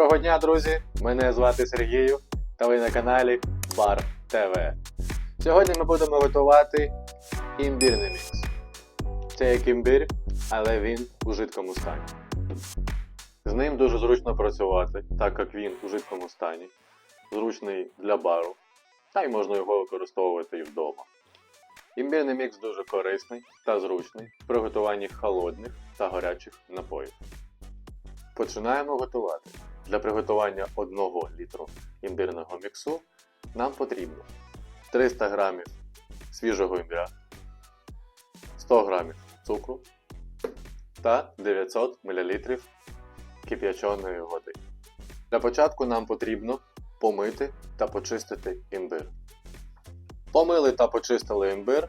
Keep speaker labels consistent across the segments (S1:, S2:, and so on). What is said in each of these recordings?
S1: Доброго дня, друзі! Мене звати Сергію та ви на каналі Бар ТВ. Сьогодні ми будемо готувати імбірний мікс. Це як імбір, але він у жидкому стані. З ним дуже зручно працювати, так як він у жидкому стані, зручний для бару, та й можна його використовувати і вдома. Імбірний мікс дуже корисний та зручний при готуванні холодних та гарячих напоїв. Починаємо готувати. Для приготування 1 літру імбирного міксу нам потрібно 300 г свіжого імбиря, 100 г цукру та 900 мл кип'яченої води. Для початку нам потрібно помити та почистити імбир. Помили та почистили імбир,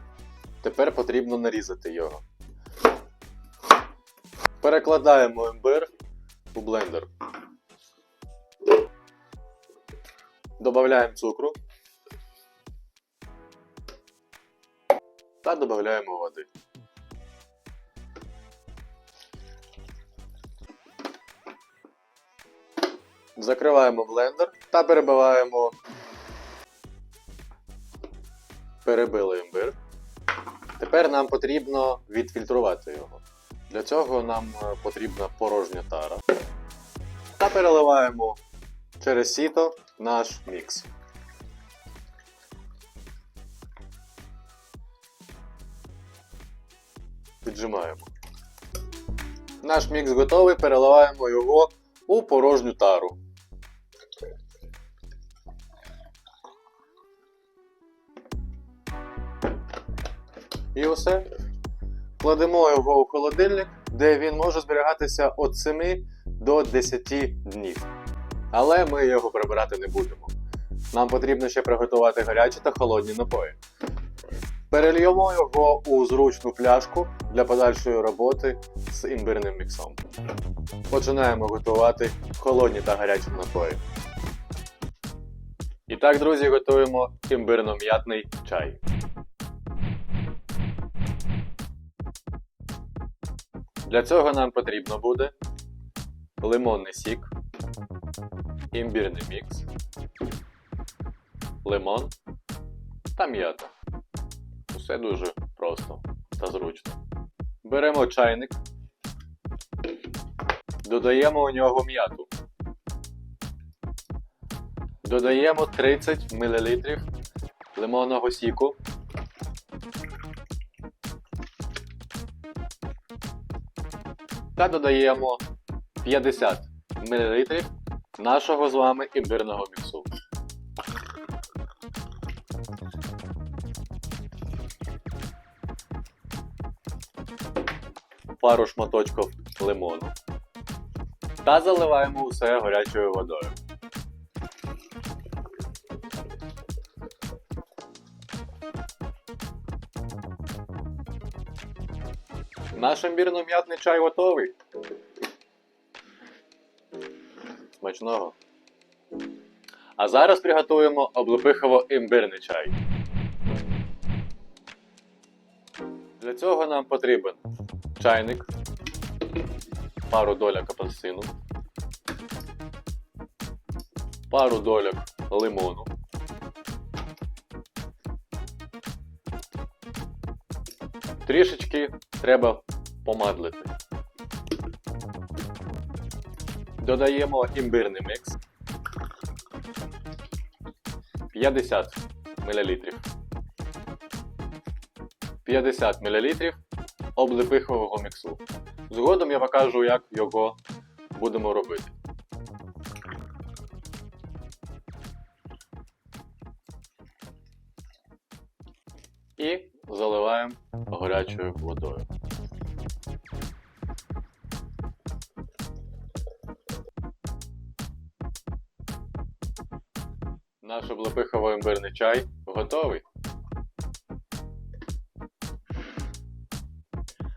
S1: тепер потрібно нарізати його. Перекладаємо імбир у блендер. Добавляємо цукру та додаємо води. Закриваємо блендер та перебиваємо. Перебили імбир. Тепер нам потрібно відфільтрувати його. Для цього нам е, потрібна порожня тара. Та переливаємо через сіто наш мікс. Піджимаємо. Наш мікс готовий, переливаємо його у порожню тару. І все. Кладемо його у холодильник, де він може зберігатися від 7 до 10 днів. Але ми його прибирати не будемо. Нам потрібно ще приготувати гарячі та холодні напої. Перельємо його у зручну пляшку для подальшої роботи з імбирним міксом. Починаємо готувати холодні та гарячі напої. І так, друзі, готуємо імбирно-м'ятний чай. Для цього нам потрібно буде лимонний сік, імбірний мікс, лимон та м'ята. Усе дуже просто та зручно. Беремо чайник, додаємо у нього м'яту. Додаємо 30 мл лимонного сіку. Та додаємо 50 мл нашого з вами імбирного міксу. Пару шматочків лимону. Та заливаємо усе гарячою водою. Наш імбірно-м'ятний чай готовий. Смачного. А зараз приготуємо облепихово-імбирний чай. Для цього нам потрібен чайник, пару доляк апельсину, пару доляк лимону, трішечки треба помадлити. Додаємо імбирний мікс 50 мл. 50 мл облепихового міксу. Згодом я покажу, як його будемо робити. І заливаємо гарячою водою. Наш облепихово-імбирний чай готовий.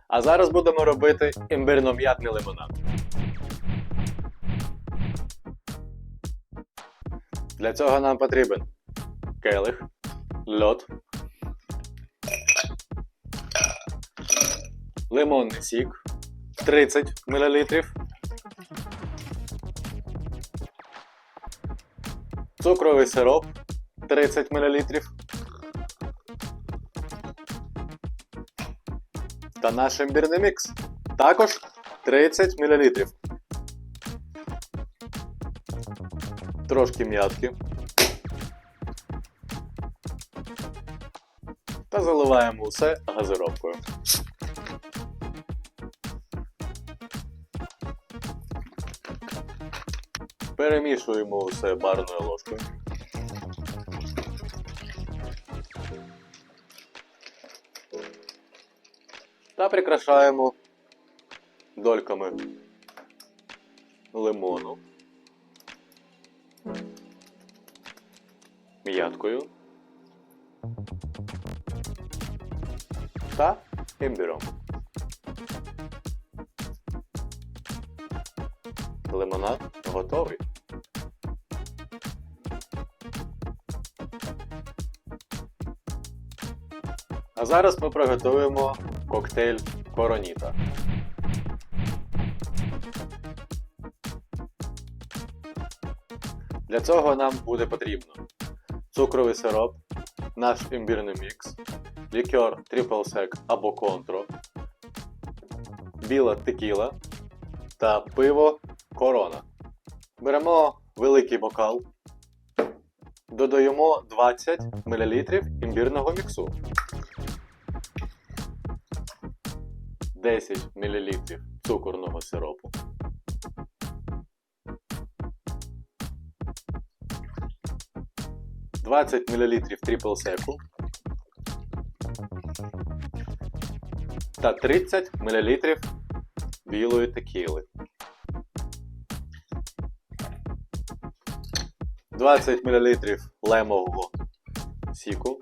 S1: А зараз будемо робити імбирно-м'ятний лимонад. Для цього нам потрібен келих, льод, лимонний сік 30 мл, цукровий сироп 30 мл. Та наш імбірний мікс також 30 мл. Трошки м'ятки. Та заливаємо усе газировкою. Перемішуємо усе барною ложкою. Та прикрашаємо дольками лимону, м'яткою та імбіром. Лимонад готовий. А зараз ми приготуємо коктейль Короніта. Для цього нам буде потрібно цукровий сироп, наш імбірний мікс, лікер Triple Sec або Контро, біла текіла та пиво Корона. Беремо великий бокал, додаємо 20 мл імбірного міксу, 10 мл цукорного сиропу. Двадцять мл трипл секу та 30 мл білої текіли. 20 мл лемового сіку.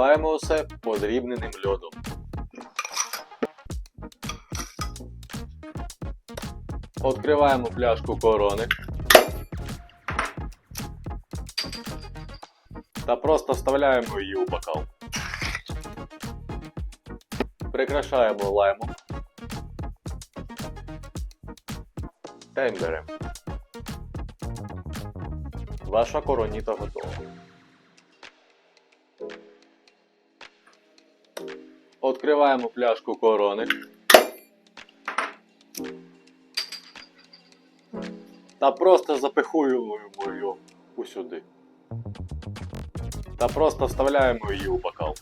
S1: Засипаємо усе подрібненим льодом. Відкриваємо пляшку корони. Та просто вставляємо її у бокал. Прикрашаємо лаймом. Та імбирем. Ваша короніта готова. Відкриваємо пляшку корони. Та просто запихуємо її усюди. Та просто вставляємо її у бокал.